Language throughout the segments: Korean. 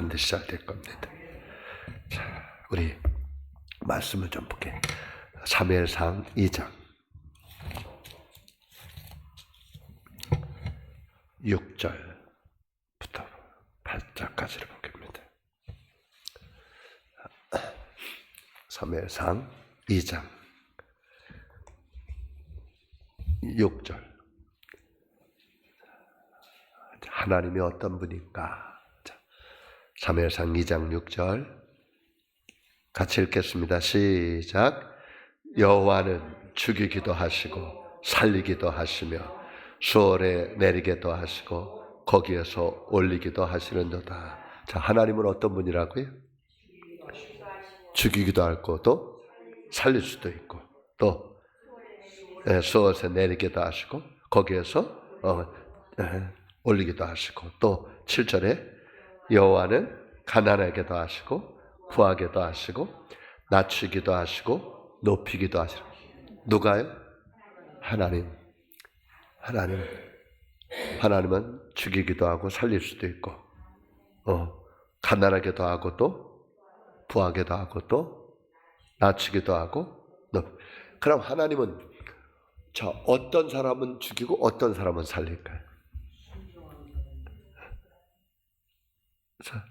반드시 잘 될 겁니다. 자, 우리 말씀을 좀 볼게요. 사무엘상 2장 6절부터 8절까지를 보겠습니다. 사무엘상 2장 6절 하나님이 어떤 분인가? 자, 사무엘상 2장 6절 같이 읽겠습니다. 시작. 여호와는 죽이기도 하시고 살리기도 하시며 수월에 내리기도 하시고 거기에서 올리기도 하시는도다. 자, 하나님은 어떤 분이라고요? 죽이기도 할고 또 살릴 수도 있고 또 예, 수월에 내리기도 하시고 거기에서 어, 예, 올리기도 하시고 또 7절에 여호와는 가난하게도 하시고 부하게도 하시고 낮추기도 하시고 높이기도 하시고 누가요? 하나님. 하나님. 하나님은 죽이기도 하고 살릴 수도 있고 어, 가난하게도 하고 또 부하게도 하고 또 낮추기도 하고 높. 그럼 하나님은 저 어떤 사람은 죽이고 어떤 사람은 살릴까요? 자,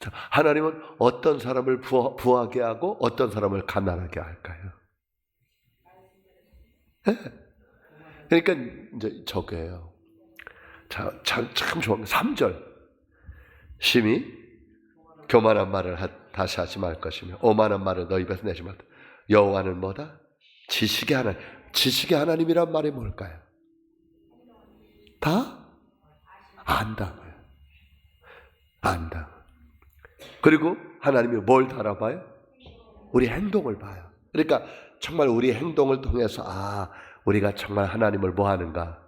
자, 하나님은 어떤 사람을 부하, 부하게 하고 어떤 사람을 가난하게 할까요? 네. 그러니까 이제 저거예요. 자, 참, 참 좋은 게 3절. 심히 교만한 말을 하, 다시 하지 말 것이며 오만한 말을 너희 입에서 내지 말다. 여호와는 뭐다? 지식의 하나님. 지식의 하나님이란 말이 뭘까요? 다 안다고요. 안다. 그리고 하나님이 뭘 달아봐요? 우리 행동을 봐요. 그러니까 정말 우리 행동을 통해서 아 우리가 정말 하나님을 뭐 하는가?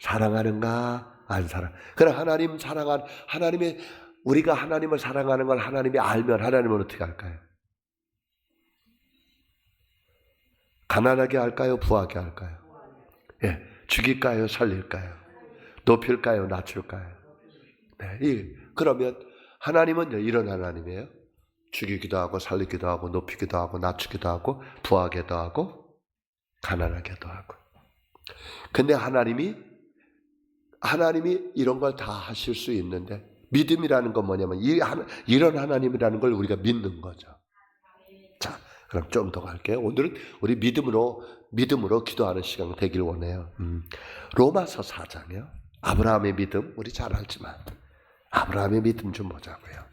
사랑하는가? 안 사랑. 그럼 하나님 사랑한 하나님의 우리가 하나님을 사랑하는 걸 하나님이 알면 하나님은 어떻게 할까요? 가난하게 할까요? 부하게 할까요? 예, 죽일까요? 살릴까요? 높일까요? 낮출까요? 네, 이, 그러면 하나님은 이런 하나님이에요. 죽이기도 하고 살리기도 하고 높이기도 하고 낮추기도 하고 부하게도 하고 가난하게도 하고. 근데 하나님이 하나님이 이런 걸 다 하실 수 있는데 믿음이라는 건 뭐냐면 이 하나, 이런 하나님이라는 걸 우리가 믿는 거죠. 자, 그럼 좀 더 갈게요. 오늘은 우리 믿음으로 믿음으로 기도하는 시간 되길 원해요. 음. 로마서 4장이요. 아브라함의 믿음 우리 잘 알지만 아브라함의 믿음 좀 보자고요.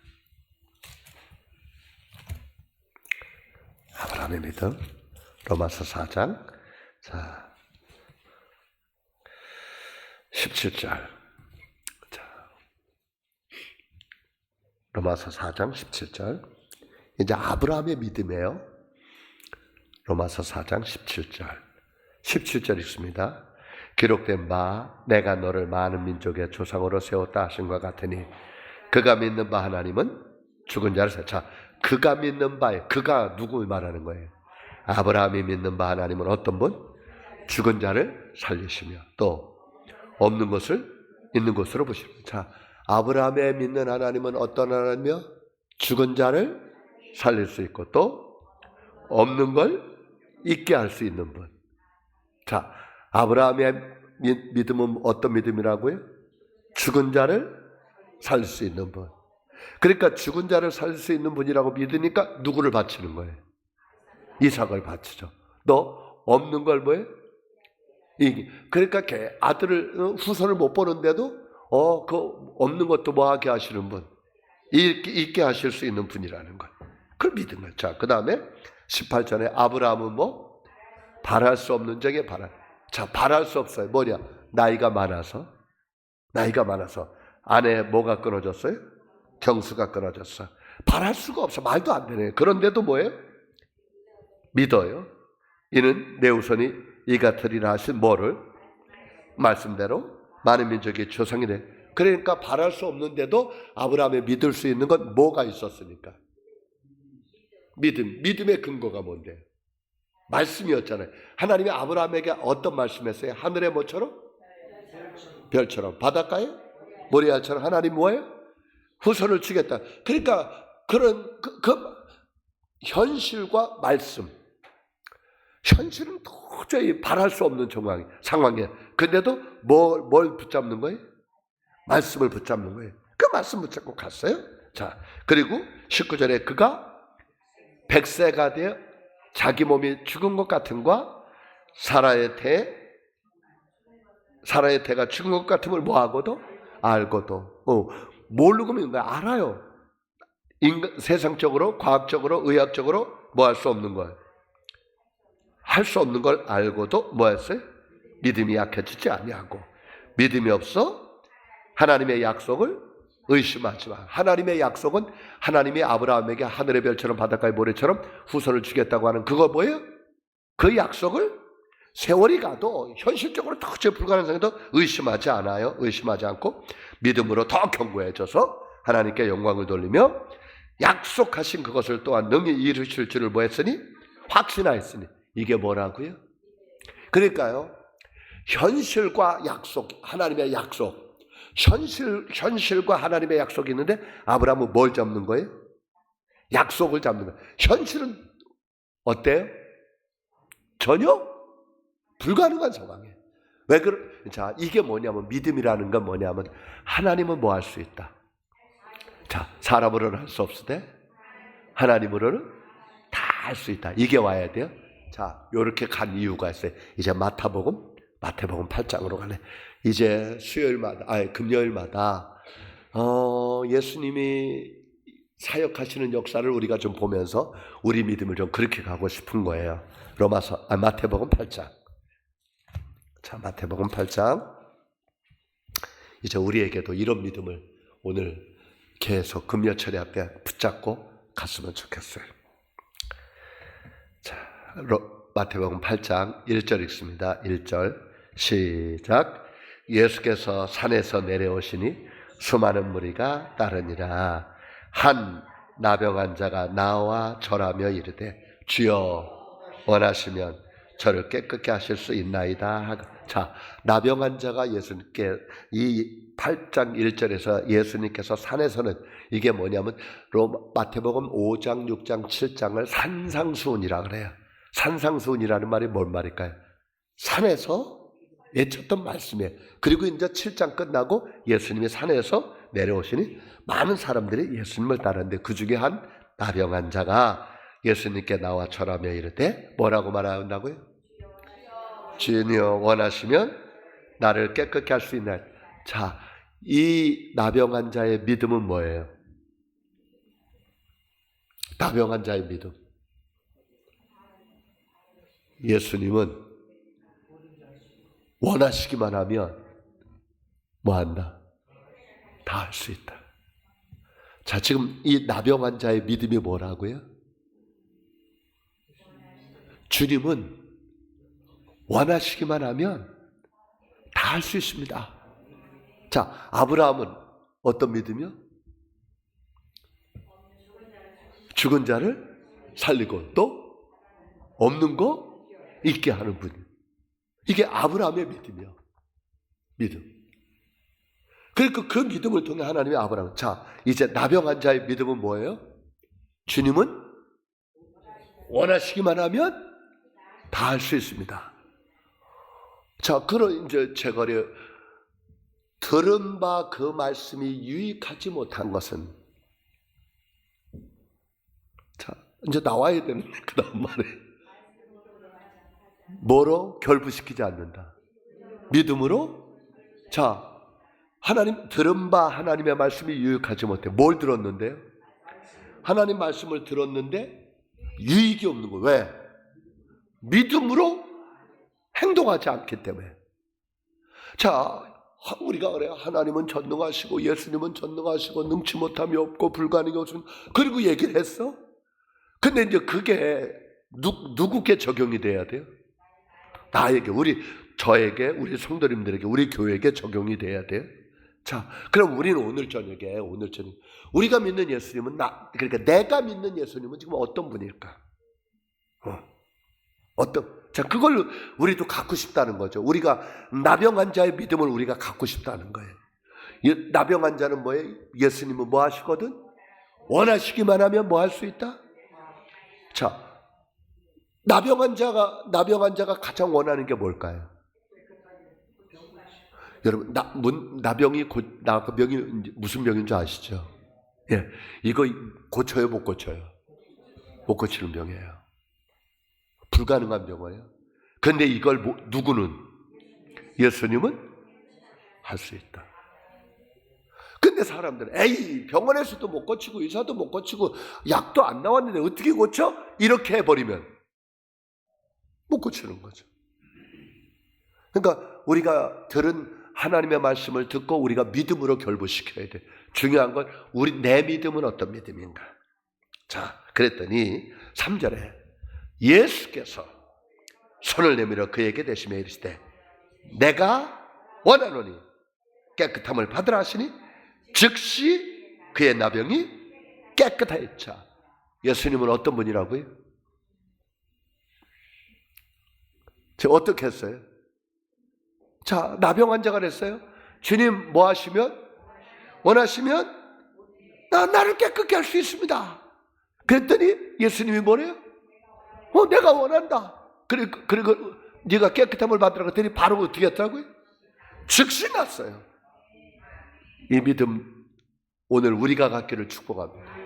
아브라함의 믿음 로마서 4장 자 17절 자 로마서 4장 17절 이제 아브라함의 믿음이에요. 로마서 4장 17절 17절 있습니다. 기록된 바 내가 너를 많은 민족의 조상으로 세웠다 하신 것 같으니 그가 믿는 바 하나님은 죽은 자를 사. 자, 그가 믿는 바에 그가 누구 말하는 거예요? 아브라함이 믿는 바 하나님은 어떤 분? 죽은 자를 살리시며 또 없는 것을 있는 것으로 보십니다. 자, 아브라함의 믿는 하나님은 어떤 하나님이요? 죽은 자를 살릴 수 있고 또 없는 걸 있게 할 수 있는 분. 자, 아브라함의 믿음은 어떤 믿음이라고요? 죽은 자를 살 수 있는 분. 그러니까 죽은 자를 살 수 있는 분이라고 믿으니까 누구를 바치는 거예요? 이삭을 바치죠. 너 없는 걸 뭐예요? 이 그러니까 걔 아들을 어, 후손을 못 보는데도 어 그 없는 것도 뭐 하게 하시는 분, 있게, 있게 하실 수 있는 분이라는 걸. 그걸 믿은 거예요. 자, 그 다음에 18절에 아브라함은 뭐 바랄 수 없는 적에 바랄. 자, 바랄 수 없어요. 뭐냐? 나이가 많아서. 나이가 많아서. 안에 뭐가 끊어졌어요? 경수가 끊어졌어. 바랄 수가 없어. 말도 안 되네. 그런데도 뭐예요? 믿어요. 이는 내 우선이 이 같으리라 하신 뭐를? 말씀대로 많은 민족의 조상이네. 그러니까 바랄 수 없는데도 아브라함이 믿을 수 있는 건 뭐가 있었으니까? 믿음. 믿음의 근거가 뭔데? 말씀이었잖아요. 하나님이 아브라함에게 어떤 말씀했어요? 하늘의 뭐처럼? 별처럼. 바닷가에? 모리알처럼. 하나님 뭐예요? 후손을 주겠다. 그러니까 그런 그, 그 현실과 말씀. 현실은 도저히 바랄 수 없는 상황이, 상황이에요. 근데도 뭘, 뭘 붙잡는 거예요? 말씀을 붙잡는 거예요. 그 말씀 붙잡고 갔어요. 자, 그리고 19절에 그가 백세가 되어 자기 몸이 죽은 것 같은과 사라의 태, 사라의 태가 죽은 것 같음을 뭐하고도 알고도, 어, 모르고 있는 거야. 알아요. 인간, 세상적으로, 과학적으로, 의학적으로 뭐 할 수 없는 거예요. 할수 없는 걸 알고도 뭐 했어요? 믿음이 약해지지 아니하고 믿음이 없어 하나님의 약속을 의심하지 마. 하나님의 약속은 하나님이 아브라함에게 하늘의 별처럼 바닷가의 모래처럼 후손을 주겠다고 하는 그거 뭐예요? 그 약속을 세월이 가도 현실적으로 도저히 불가능성에도 의심하지 않아요. 의심하지 않고 믿음으로 더 견고해져서 하나님께 영광을 돌리며 약속하신 그것을 또한 능히 이루실 줄을 뭐 했으니? 확신하였으니. 이게 뭐라고요? 그러니까요. 현실과 약속, 하나님의 약속. 현실, 현실과 하나님의 약속이 있는데 아브라함은 뭘 잡는 거예요? 약속을 잡는 거예요. 현실은 어때요? 전혀 불가능한 상황이에요. 왜 그러? 자, 이게 뭐냐면 믿음이라는 건 뭐냐면 하나님은 뭐 할 수 있다. 자, 사람으로는 할 수 없으되 하나님으로는 다 할 수 있다. 이게 와야 돼요. 자, 요렇게 간 이유가 있어요. 이제 마타복음, 마태복음 8장으로 가네. 이제 수요일마다, 아니 금요일마다 어, 예수님이 사역하시는 역사를 우리가 좀 보면서 우리 믿음을 좀 그렇게 가고 싶은 거예요. 로마서, 아, 마태복음 8장. 자, 마태복음 8장. 이제 우리에게도 이런 믿음을 오늘 계속 금요철에 앞에 붙잡고 갔으면 좋겠어요. 자, 로, 마태복음 8장 1절 읽습니다. 1절 시작. 예수께서 산에서 내려오시니 수많은 무리가 따르니라. 한 나병 자가 나와 절하며 이르되 주여 원하시면 저를 깨끗게 하실 수 있나이다. 자, 나병 자가 예수님께 이 8장 1절에서 예수님께서 산에서는 이게 뭐냐면 로 마태복음 5장, 6장, 7장을 산상수훈이라 그래요. 산상수훈이라는 말이 뭔 말일까요? 산에서 외쳤던 말씀이에요. 그리고 이제 7장 끝나고 예수님이 산에서 내려오시니 많은 사람들이 예수님을 따르는데 그 중에 한 나병 자가 예수님께 나와 절하며 이르되 뭐라고 말한다고요? 주여 원하시면 나를 깨끗게 할 수 있나? 자, 이 나병 자의 믿음은 뭐예요? 나병 자의 믿음. 예수님은 원하시기만 하면 뭐 한다? 다 할 수 있다. 자, 지금 이 나병 환자의 믿음이 뭐라고요? 주님은 원하시기만 하면 다 할 수 있습니다. 자, 아브라함은 어떤 믿음이요? 죽은 자를 살리고 또 없는 거 있게 하는 분. 이게 아브라함의 믿음이요. 믿음. 그러니까 그 믿음을 통해 하나님이 아브라함. 자, 이제 나병 자의 믿음은 뭐예요? 주님은 원하시기만 하면 다 할 수 있습니다. 자, 그런 이제 제거리 들은 바 그 말씀이 유익하지 못한 것은 자, 이제 나와야 되는 그다음 말에 뭐로 결부시키지 않는다. 믿음으로 자, 하나님 들은 바 하나님의 말씀이 유익하지 못해. 뭘 들었는데요? 하나님 말씀을 들었는데 유익이 없는 거예요. 왜? 믿음으로 행동하지 않기 때문에. 자, 우리가 그래요. 하나님은 전능하시고 예수님은 전능하시고 능치 못함이 없고 불가능이 없으면 그리고 얘기를 했어. 근데 이제 그게 누, 누구께 적용이 돼야 돼요? 나에게, 우리, 저에게, 우리 성도님들에게, 우리 교회에게 적용이 돼야 돼요. 자, 그럼 우리는 오늘 저녁에, 오늘 저녁, 우리가 믿는 예수님은 나, 그러니까 내가 믿는 예수님은 지금 어떤 분일까? 어, 어떤, 자, 그걸 우리도 갖고 싶다는 거죠. 우리가 나병 환자의 믿음을 우리가 갖고 싶다는 거예요. 이 나병 환자는 뭐예요? 예수님은 뭐 하시거든? 원하시기만 하면 뭐 할 수 있다? 자, 나병 환자가 나병 환자가 가장 원하는 게 뭘까요? 여러분 나, 문, 나병이 고, 나병이 무슨 병인 줄 아시죠? 예, 이거 고쳐요 못 고쳐요? 못 고치는 병이에요. 불가능한 병이에요. 근데 이걸 뭐- 누구는 예수님은 할 수 있다. 근데 사람들은 에이 병원에서도 못 고치고 의사도 못 고치고 약도 안 나왔는데 어떻게 고쳐? 이렇게 해버리면 못 고치는 거죠. 그러니까 우리가 들은 하나님의 말씀을 듣고 우리가 믿음으로 결부시켜야 돼. 중요한 건 우리 내 믿음은 어떤 믿음인가? 자, 그랬더니 3절에 예수께서 손을 내밀어 그에게 대시며 이르시되 내가 원하노니 깨끗함을 받으라 하시니 즉시 그의 나병이 깨끗하였자. 예수님은 어떤 분이라고요? 저 어떻게 했어요? 자, 나병 환자가 됐어요. 주님 뭐 하시면? 원하시면 나, 나를 깨끗게 할 수 있습니다. 그랬더니 예수님이 뭐래요? 어, 내가 원한다. 그래, 그리고 네가 깨끗함을 받으라 그랬더니 바로 어떻게 했다고요? 즉시 났어요. 이 믿음 오늘 우리가 갖기를 축복합니다.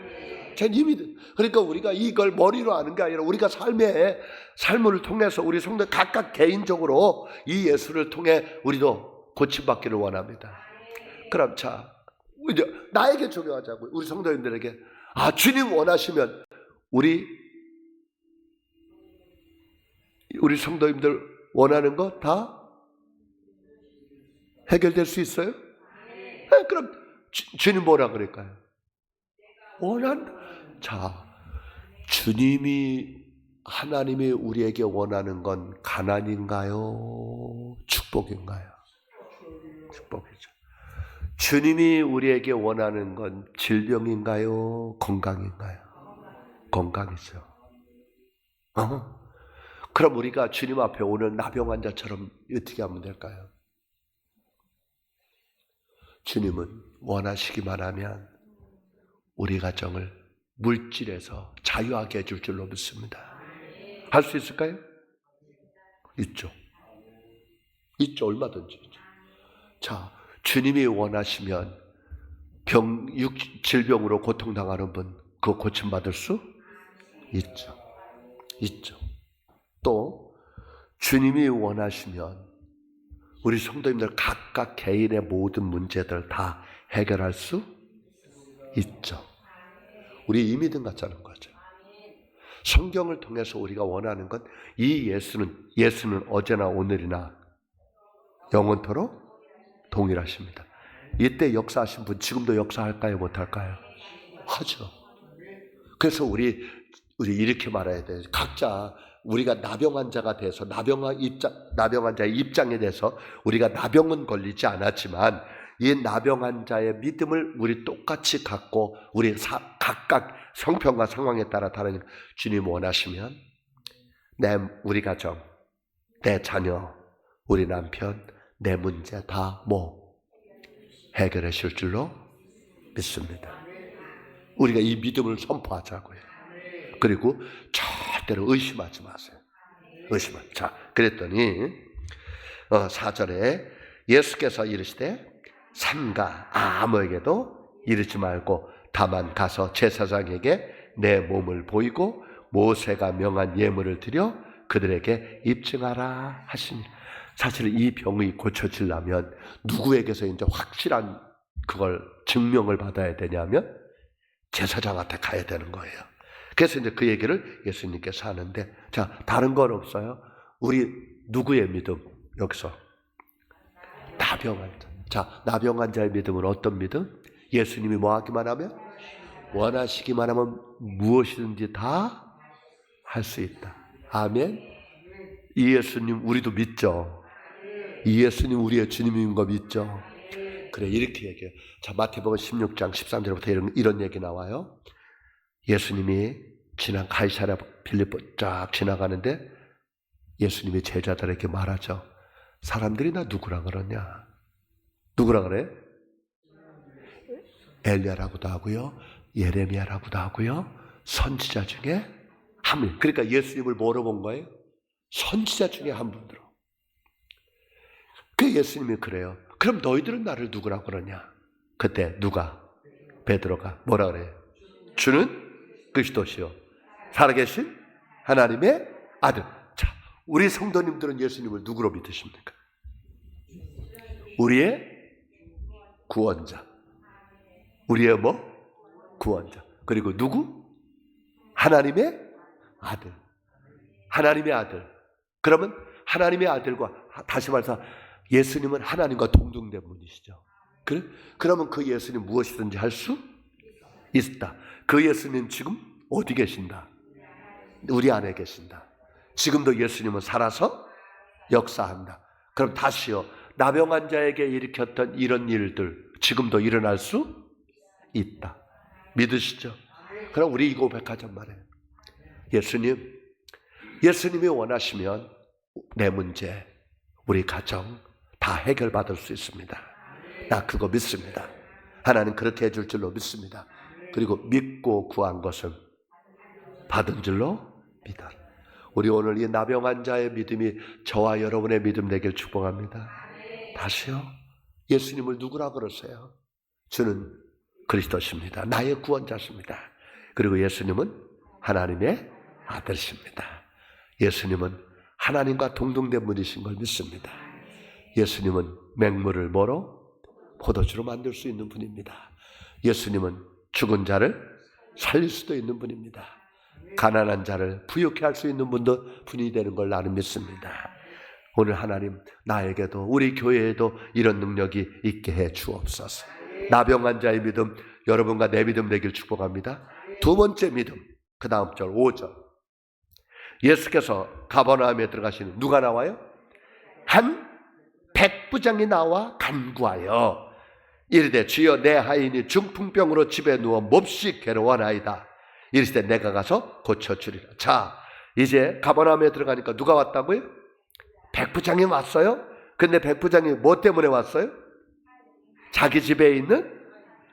전이 믿음. 그러니까 우리가 이걸 머리로 아는 게 아니라 우리가 삶의 삶을 통해서 우리 성도 각각 개인적으로 이 예수를 통해 우리도 고침받기를 원합니다. 그럼 자, 이제 나에게 적용하자고요. 우리 성도님들에게 아 주님 원하시면 우리 우리 성도님들 원하는 거 다 해결될 수 있어요? 네, 그럼 주, 주님 뭐라 그럴까요? 원한 자 주님이 하나님이 우리에게 원하는 건 가난인가요? 축복인가요? 축복이죠. 주님이 우리에게 원하는 건 질병인가요? 건강인가요? 건강이죠. 어? 그럼 우리가 주님 앞에 오는 나병 환자처럼 어떻게 하면 될까요? 주님은 원하시기만 하면 우리 가정을 물질에서 자유하게 해줄 줄로 믿습니다. 할 수 있을까요? 있죠. 있죠. 얼마든지. 자, 주님이 원하시면 병, 육, 질병으로 고통당하는 분, 그거 고침받을 수 있죠. 있죠. 또, 주님이 원하시면 우리 성도님들 각각 개인의 모든 문제들 다 해결할 수 있죠. 우리 이 믿음 같자는 거죠. 성경을 통해서 우리가 원하는 건 이 예수는 예수는 어제나 오늘이나 영원토록 동일하십니다. 이때 역사하신 분 지금도 역사할까요? 못할까요? 하죠. 그래서 우리 우리 이렇게 말해야 돼. 각자 우리가 나병 환자가 돼서 나병 입장 나병 환자의 입장에 대해서 우리가 나병은 걸리지 않았지만 이 나병 환자의 믿음을 우리 똑같이 갖고 우리 사, 각각 성평과 상황에 따라 다른 주님 원하시면 내 우리 가정, 내 자녀, 우리 남편, 내 문제 다 뭐 해결하실 줄로 믿습니다. 우리가 이 믿음을 선포하자고요. 그리고 절대로 의심하지 마세요. 의심하. 자, 그랬더니 어, 4절에 예수께서 이르시되 삼가 아무에게도 이르지 말고 다만 가서 제사장에게 내 몸을 보이고 모세가 명한 예물을 드려 그들에게 입증하라 하시니 사실 이 병이 고쳐지려면 누구에게서 이제 확실한 그걸 증명을 받아야 되냐면 제사장한테 가야 되는 거예요. 그래서 이제 그 얘기를 예수님께서 하는데 자 다른 건 없어요. 우리 누구의 믿음 여기서 나병 환자. 자 나병 환자의 믿음은 어떤 믿음? 예수님이 뭐 하기만 하면 원하시기만 하면 무엇이든지 다 할 수 있다. 아멘. 이 예수님 우리도 믿죠. 이 예수님 우리의 주님인 거 믿죠. 그래 이렇게 얘기해요. 자 마태복음 16장 13절부터 이런, 이런 얘기 나와요. 예수님이 지난 가이사랴 빌립보 쫙 지나가는데 예수님이 제자들에게 말하죠. 사람들이 나 누구라 그러냐? 누구라 그래? 엘리야라고도 하고요. 예레미야라고도 하고요. 선지자 중에 한 분. 그러니까 예수님을 뭐로 본 거예요? 선지자 중에 한 분으로. 그 예수님이 그래요. 그럼 너희들은 나를 누구라고 그러냐? 그때 누가? 베드로가 뭐라 그래요? 주는 그리스도시요. 살아계신 하나님의 아들. 자, 우리 성도님들은 예수님을 누구로 믿으십니까? 우리의 구원자. 우리의 뭐? 구원자. 그리고 누구? 하나님의 아들. 하나님의 아들. 그러면 하나님의 아들과 다시 말해서 예수님은 하나님과 동등된 분이시죠. 그래? 그러면 그 예수님 무엇이든지 할 수 있다. 그 예수님 지금 어디 계신다? 우리 안에 계신다. 지금도 예수님은 살아서 역사한다. 그럼 다시요. 나병 자에게 일으켰던 이런 일들 지금도 일어날 수 있다. 믿으시죠? 그럼 우리 이거 고백하자 말이에요. 예수님, 예수님이 원하시면 내 문제, 우리 가정 다 해결받을 수 있습니다. 나 그거 믿습니다. 하나님 그렇게 해줄 줄로 믿습니다. 그리고 믿고 구한 것은 받은 줄로 믿어라. 우리 오늘 이 나병 환자의 믿음이 저와 여러분의 믿음 되길 축복합니다. 다시요. 예수님을 누구라 그러세요? 주는 그리스도십니다. 나의 구원자십니다. 그리고 예수님은 하나님의 아들이십니다. 예수님은 하나님과 동등된 분이신 걸 믿습니다. 예수님은 맹물을 뭐로? 포도주로 만들 수 있는 분입니다. 예수님은 죽은 자를 살릴 수도 있는 분입니다. 가난한 자를 부유케 할 수 있는 분도 분이 되는 걸 나는 믿습니다. 오늘 하나님 나에게도 우리 교회에도 이런 능력이 있게 해 주옵소서. 나병한 자의 믿음 여러분과 내 믿음 되길 축복합니다. 두 번째 믿음 그 다음 절 5절 예수께서 가버나움에 들어가시는 누가 나와요? 한 백부장이 나와 간구하여 이르되 주여 내 하인이 중풍병으로 집에 누워 몹시 괴로워하나이다. 이르시되 내가 가서 고쳐주리라. 자 이제 가버나움에 들어가니까 누가 왔다고요? 백부장이 왔어요? 근데 백부장이 뭐 때문에 왔어요? 자기 집에 있는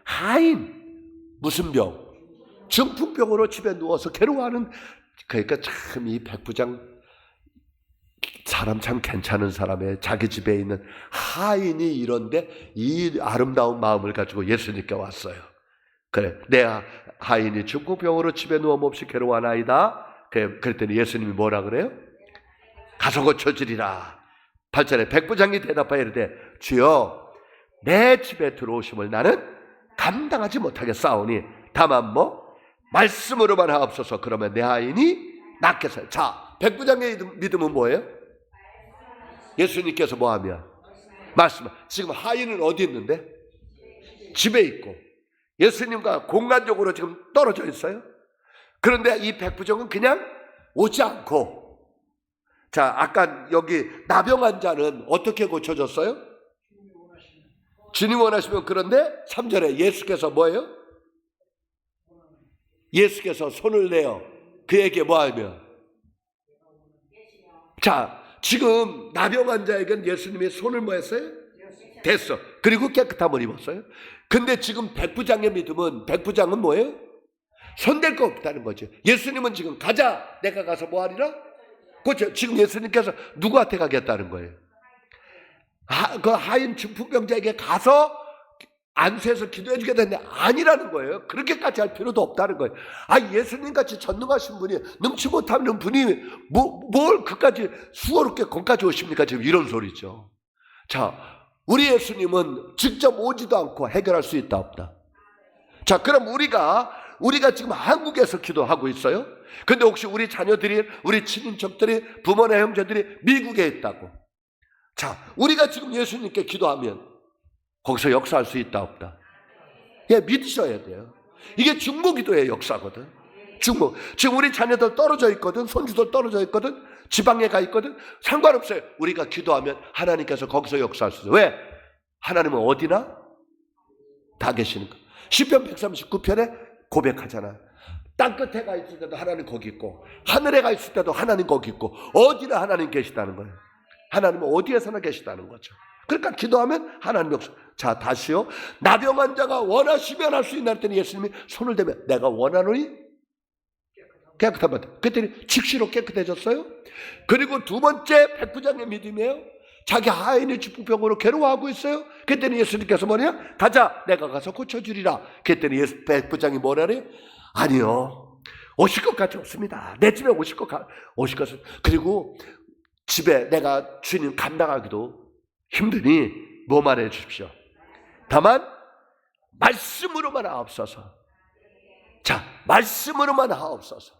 하인 무슨 병? 중풍병으로 집에 누워서 괴로워하는 그러니까 참 이 백부장 사람 참 괜찮은 사람에 자기 집에 있는 하인이 이런데 이 아름다운 마음을 가지고 예수님께 왔어요. 그래 내 하인이 중풍병으로 집에 누워 몹시 괴로워하나이다. 그랬더니 예수님이 뭐라 그래요? 가서 고쳐주리라. 8절에 백부장이 대답하여 이르되 주여 내 집에 들어오심을 나는 감당하지 못하게 싸우니 다만 뭐 말씀으로만 하옵소서 그러면 내 아인이 낫겠어요. 자 백부장의 믿음은 뭐예요? 예수님께서 뭐하면 말씀. 지금 하인은 어디 있는데? 집에 있고 예수님과 공간적으로 지금 떨어져 있어요. 그런데 이 백부장은 그냥 오지 않고 자, 아까 여기 나병한 자는 어떻게 고쳐졌어요? 주님 원하시면 그런데 3절에 예수께서 뭐예요? 예수께서 손을 내어 그에게 뭐하며 자, 지금 나병한 자에게는 예수님의 손을 뭐 했어요? 됐어. 그리고 깨끗함을 입었어요. 근데 지금 백부장의 믿음은 백부장은 뭐예요? 손댈 거 없다는 거죠. 예수님은 지금 가자. 내가 가서 뭐 하리라? 그렇죠. 지금 예수님께서 누구한테 가겠다는 거예요? 하, 그 하인 중풍병자에게 가서 안수해서 기도해 주겠다는데 아니라는 거예요. 그렇게까지 할 필요도 없다는 거예요. 아, 예수님 같이 전능하신 분이 능치 못하는 분이 뭐, 뭘 그까지 수고롭게 거기까지 오십니까? 지금 이런 소리죠. 자, 우리 예수님은 직접 오지도 않고 해결할 수 있다 없다. 자, 그럼 우리가 우리가 지금 한국에서 기도하고 있어요. 근데 혹시 우리 자녀들이, 우리 친인척들이, 부모나 형제들이 미국에 있다고. 자, 우리가 지금 예수님께 기도하면 거기서 역사할 수 있다, 없다? 예, 믿으셔야 돼요. 이게 중보 기도의 역사거든. 중보. 지금 우리 자녀들 떨어져 있거든. 손주들 떨어져 있거든. 지방에 가 있거든. 상관없어요. 우리가 기도하면 하나님께서 거기서 역사할 수 있어요. 왜? 하나님은 어디나? 다 계시는 거. 10편 139편에 고백하잖아. 땅 끝에 가 있을 때도 하나님 거기 있고 하늘에 가 있을 때도 하나님 거기 있고 어디나 하나님 계시다는 거예요. 하나님은 어디에서나 계시다는 거죠. 그러니까 기도하면 하나님 역사. 자, 다시요. 나병 환자가 원하시면 할 수 있나 했더니 예수님이 손을 대면 내가 원하노니 깨끗한 것. 그랬더니 즉시로 깨끗해졌어요. 그리고 두 번째 백부장의 믿음이에요. 자기 하인의 직부병으로 괴로워하고 있어요. 그랬더니 예수님께서 뭐냐? 가자, 내가 가서 고쳐주리라. 그랬더니 예수 백부장이 뭐라 그래요? 아니요. 오실 것까지 없습니다. 내 집에 오실 것, 가- 오실 것은. 그리고 집에 내가 주님 감당하기도 힘드니 뭐만 해 주십시오. 다만, 말씀으로만 하옵소서. 자, 말씀으로만 하옵소서.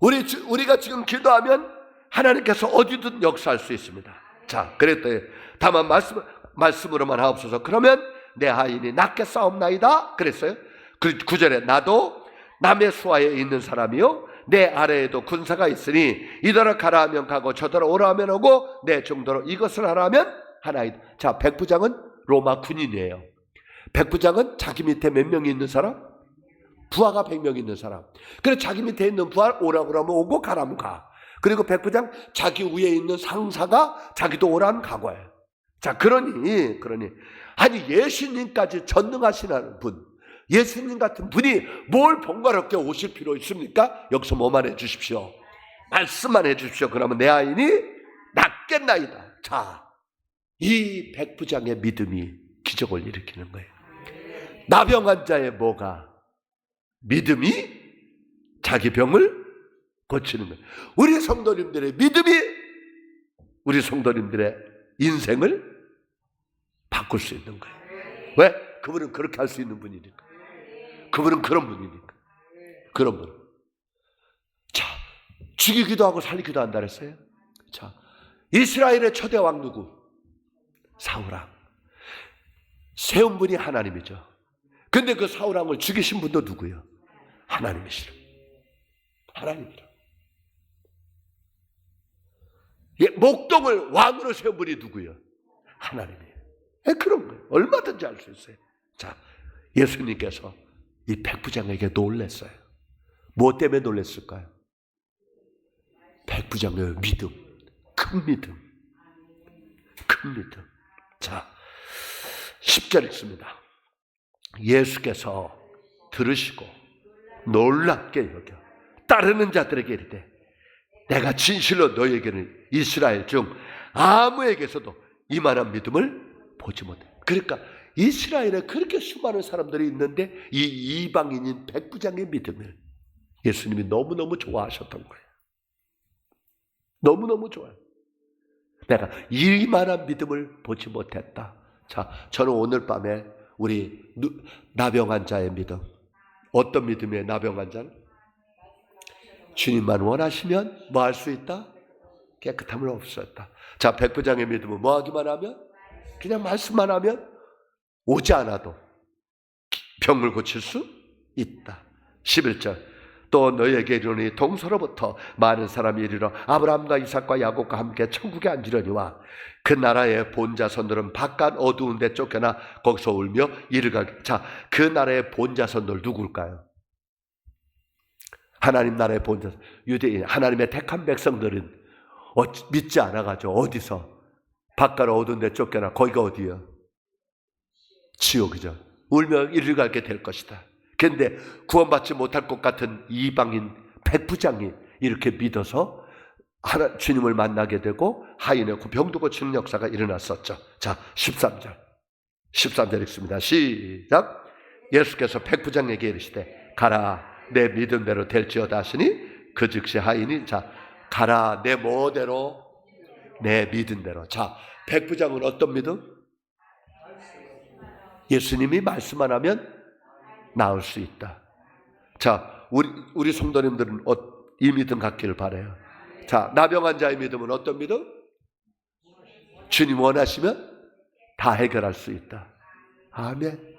우리, 주- 우리가 지금 기도하면 하나님께서 어디든 역사할 수 있습니다. 자, 그랬더니 다만 말씀, 말씀으로만 하옵소서. 그러면 내 하인이 낫게 싸움나이다. 그랬어요. 그 구절에 나도 남의 수하에 있는 사람이요. 내 아래에도 군사가 있으니 이더러 가라 하면 가고 저더러 오라 하면 오고 내 정도로 이것을 하라 하면 하나이다. 자, 백부장은 로마 군인이에요. 백부장은 자기 밑에 몇 명이 있는 사람? 부하가 100명 있는 사람. 그래서 자기 밑에 있는 부하 오라고 하면 오고 가라면 가. 그리고 백부장 자기 위에 있는 상사가 자기도 오라면 가고요. 자, 그러니, 그러니. 아니, 예수님까지 전능하시는 분, 예수님 같은 분이 뭘 번거롭게 오실 필요 있습니까? 여기서 뭐만 해 주십시오. 말씀만 해 주십시오. 그러면 내 아인이 낫겠나이다. 자, 이 백부장의 믿음이 기적을 일으키는 거예요. 나병 환자의 뭐가? 믿음이 자기 병을 고치는 거예요. 우리 성도님들의 믿음이 우리 성도님들의 인생을 바꿀 수 있는 거예요. 왜? 그분은 그렇게 할 수 있는 분이니까. 그분은 그런 분이니까. 그런 분. 자, 죽이기도 하고 살리기도 한다 그랬어요. 자, 이스라엘의 초대 왕 누구? 사울왕. 세운 분이 하나님이죠. 근데 그 사울왕을 죽이신 분도 누구예요? 하나님이시라. 하나님이라. 목동을 왕으로 세운 분이 누구예요? 하나님이에요. 예, 그런 거예요. 얼마든지 할수 있어요. 자, 예수님께서 이 백부장에게 놀랬어요. 뭐 때문에 놀랬을까요? 백부장의 믿음, 큰 믿음, 큰 믿음. 자, 10절 읽습니다. 예수께서 들으시고 놀랍게 여겨 따르는 자들에게 이르되 내가 진실로 너에게는 이스라엘 중 아무에게서도 이만한 믿음을 보지 못해. 그러니까 이스라엘에 그렇게 수많은 사람들이 있는데 이 이방인인 백부장의 믿음을 예수님이 너무너무 좋아하셨던 거예요. 너무너무 좋아요. 내가 이만한 믿음을 보지 못했다. 자, 저는 오늘 밤에 우리 누- 나병 환자의 믿음. 어떤 믿음이에요, 나병 환자는? 주님만 원하시면 뭐 할 수 있다? 깨끗함을 없었다. 자, 백부장의 믿음은 뭐 하기만 하면? 그냥 말씀만 하면 오지 않아도 병을 고칠 수 있다. 11절. 또 너희에게 이르니 동서로부터 많은 사람이 이르러 아브라함과 이삭과 야곱과 함께 천국에 앉으려니와 그 나라의 본자손들은 바깥 어두운 데 쫓겨나 거기서 울며 이르가 자, 그 나라의 본자손들 누굴까요? 하나님 나라의 본자 유대인 하나님의 택한 백성들은 어, 믿지 않아 가지고 어디서 바깥 어두운 데 쫓겨나 거기가 어디요? 지옥이죠. 울며 이를 가게 될 것이다. 근데 구원받지 못할 것 같은 이방인 백부장이 이렇게 믿어서 하나, 주님을 만나게 되고 하인의 그 병도 고치는 역사가 일어났었죠. 자, 13절. 13절 읽습니다. 시작. 예수께서 백부장에게 이르시되 가라 내 믿음대로 될지어다 하시니 그 즉시 하인이 자 가라 내 뭐대로 내 믿음대로. 자, 백부장은 어떤 믿음? 예수님이 말씀만 하면 나을 수 있다. 자, 우리 우리 성도님들은 어, 이 믿음 갖기를 바래요. 자, 나병한 자의 믿음은 어떤 믿음? 주님 원하시면 다 해결할 수 있다. 아멘.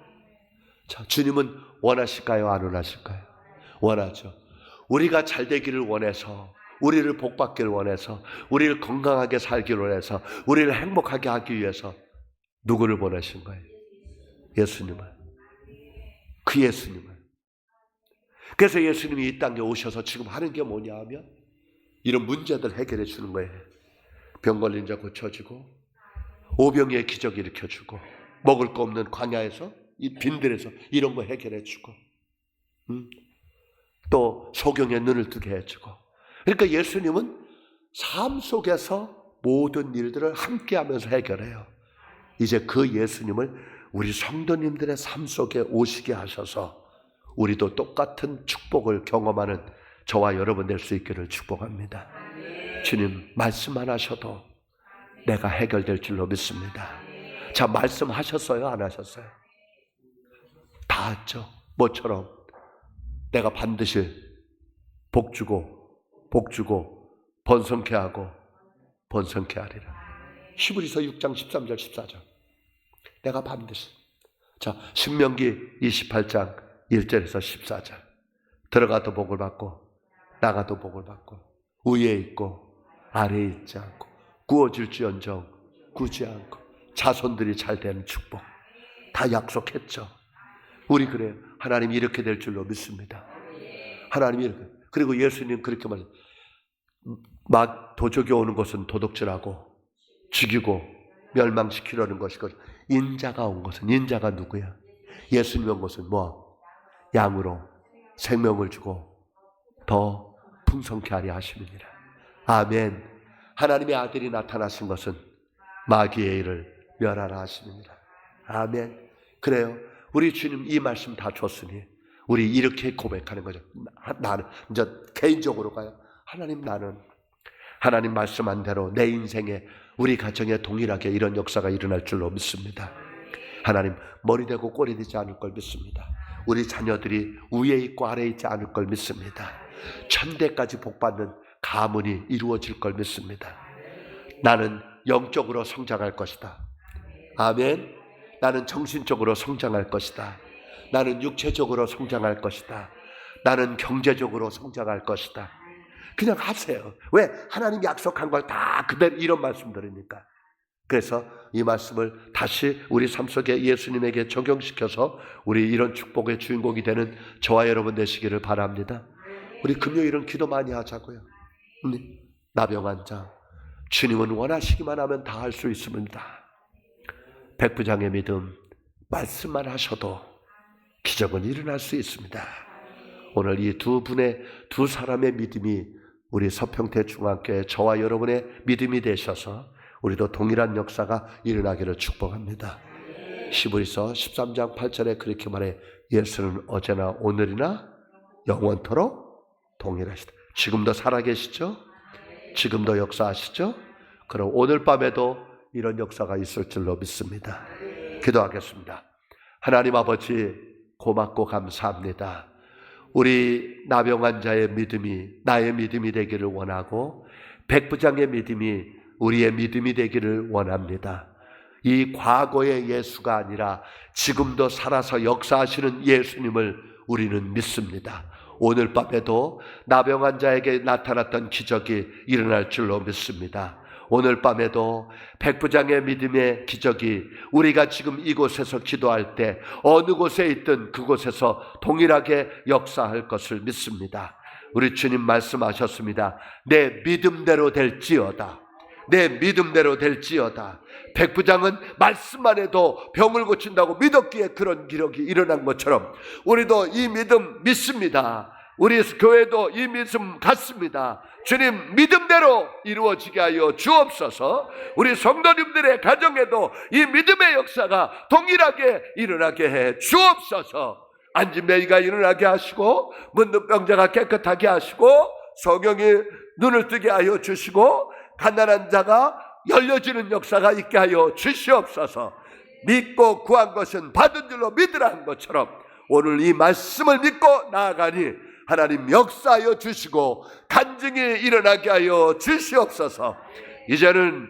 자, 주님은 원하실까요? 안 원하실까요? 원하죠. 우리가 잘 되기를 원해서, 우리를 복받기를 원해서, 우리를 건강하게 살기를 원해서, 우리를 행복하게 하기 위해서 누구를 보내신 거예요? 예수님을. 그 예수님을. 그래서 예수님이 이 땅에 오셔서 지금 하는 게 뭐냐 하면 이런 문제들 해결해 주는 거예요. 병 걸린 자 고쳐주고 오병이의 기적 일으켜 주고 먹을 거 없는 광야에서 이 빈들에서 이런 거 해결해 주고 음? 또 소경의 눈을 뜨게 해주고 그러니까 예수님은 삶 속에서 모든 일들을 함께 하면서 해결해요. 이제 그 예수님을 우리 성도님들의 삶 속에 오시게 하셔서 우리도 똑같은 축복을 경험하는 저와 여러분 될 수 있기를 축복합니다. 주님 말씀만 하셔도 내가 해결될 줄로 믿습니다. 자 말씀하셨어요 안 하셨어요? 다 했죠. 뭐처럼 내가 반드시 복 주고 복 주고 번성케 하고 번성케 하리라. 히브리서 6장 13절 14절. 내가 반드시. 자, 신명기 28장 1절에서 14절. 들어가도 복을 받고 나가도 복을 받고 위에 있고 아래에 있지 않고 구워질지언정 구지 않고 자손들이 잘 되는 축복 다 약속했죠. 우리 그래요. 하나님 이렇게 될 줄로 믿습니다. 하나님이 이렇게. 그리고 예수님 그렇게 말막 도적이 오는 것은 도둑질하고 죽이고 멸망시키려는 것이고 인자가 온 것은 인자가 누구야? 예수님 온 것은 뭐 양으로 생명을 주고 더 풍성케 하려 하심이니라. 아멘. 하나님의 아들이 나타나신 것은 마귀의 일을 멸하라 하심이니라. 아멘. 그래요. 우리 주님 이 말씀 다 줬으니 우리 이렇게 고백하는 거죠. 나- 나는 이제 개인적으로 가요. 하나님 나는 하나님 말씀한 대로 내 인생에 우리 가정에 동일하게 이런 역사가 일어날 줄로 믿습니다. 하나님 머리 되고 꼬리 되지 않을 걸 믿습니다. 우리 자녀들이 위에 있고 아래에 있지 않을 걸 믿습니다. 천대까지 복받는 가문이 이루어질 걸 믿습니다. 나는 영적으로 성장할 것이다. 아멘. 나는 정신적으로 성장할 것이다. 나는 육체적으로 성장할 것이다. 나는 경제적으로 성장할 것이다. 그냥 하세요. 왜? 하나님 약속한 걸 다 그대로 이런 말씀 들으니까. 그래서 이 말씀을 다시 우리 삶 속에 예수님에게 적용시켜서 우리 이런 축복의 주인공이 되는 저와 여러분 되시기를 바랍니다. 우리 금요일은 기도 많이 하자고요. 네. 나병 환자. 주님은 원하시기만 하면 다 할 수 있습니다. 백부장의 믿음, 말씀만 하셔도 기적은 일어날 수 있습니다. 오늘 이 두 분의 두 사람의 믿음이 우리 서평태 중학교의 저와 여러분의 믿음이 되셔서 우리도 동일한 역사가 일어나기를 축복합니다. 시브리서 13장 8절에 그렇게 말해 예수는 어제나 오늘이나 영원토록 동일하시다. 지금도 살아계시죠? 지금도 역사하시죠? 그럼 오늘 밤에도 이런 역사가 있을 줄로 믿습니다. 기도하겠습니다. 하나님 아버지 고맙고 감사합니다. 우리 나병 환자의 믿음이 나의 믿음이 되기를 원하고 백부장의 믿음이 우리의 믿음이 되기를 원합니다. 이 과거의 예수가 아니라 지금도 살아서 역사하시는 예수님을 우리는 믿습니다. 오늘 밤에도 나병 환자에게 나타났던 기적이 일어날 줄로 믿습니다. 오늘 밤에도 백부장의 믿음의 기적이 우리가 지금 이곳에서 기도할 때 어느 곳에 있든 그곳에서 동일하게 역사할 것을 믿습니다. 우리 주님 말씀하셨습니다. 내 믿음대로 될지어다. 내 믿음대로 될지어다. 백부장은 말씀만 해도 병을 고친다고 믿었기에 그런 기록이 일어난 것처럼 우리도 이 믿음 믿습니다. 우리 교회도 이 믿음 갖습니다. 주님 믿음대로 이루어지게 하여 주옵소서. 우리 성도님들의 가정에도 이 믿음의 역사가 동일하게 일어나게 해 주옵소서. 안진매이가 일어나게 하시고 문둥병자가 깨끗하게 하시고 성령이 눈을 뜨게 하여 주시고 가난한 자가 열려지는 역사가 있게 하여 주시옵소서. 믿고 구한 것은 받은 줄로 믿으라 한 것처럼 오늘 이 말씀을 믿고 나아가니 하나님 역사하여 주시고 간증이 일어나게 하여 주시옵소서. 이제는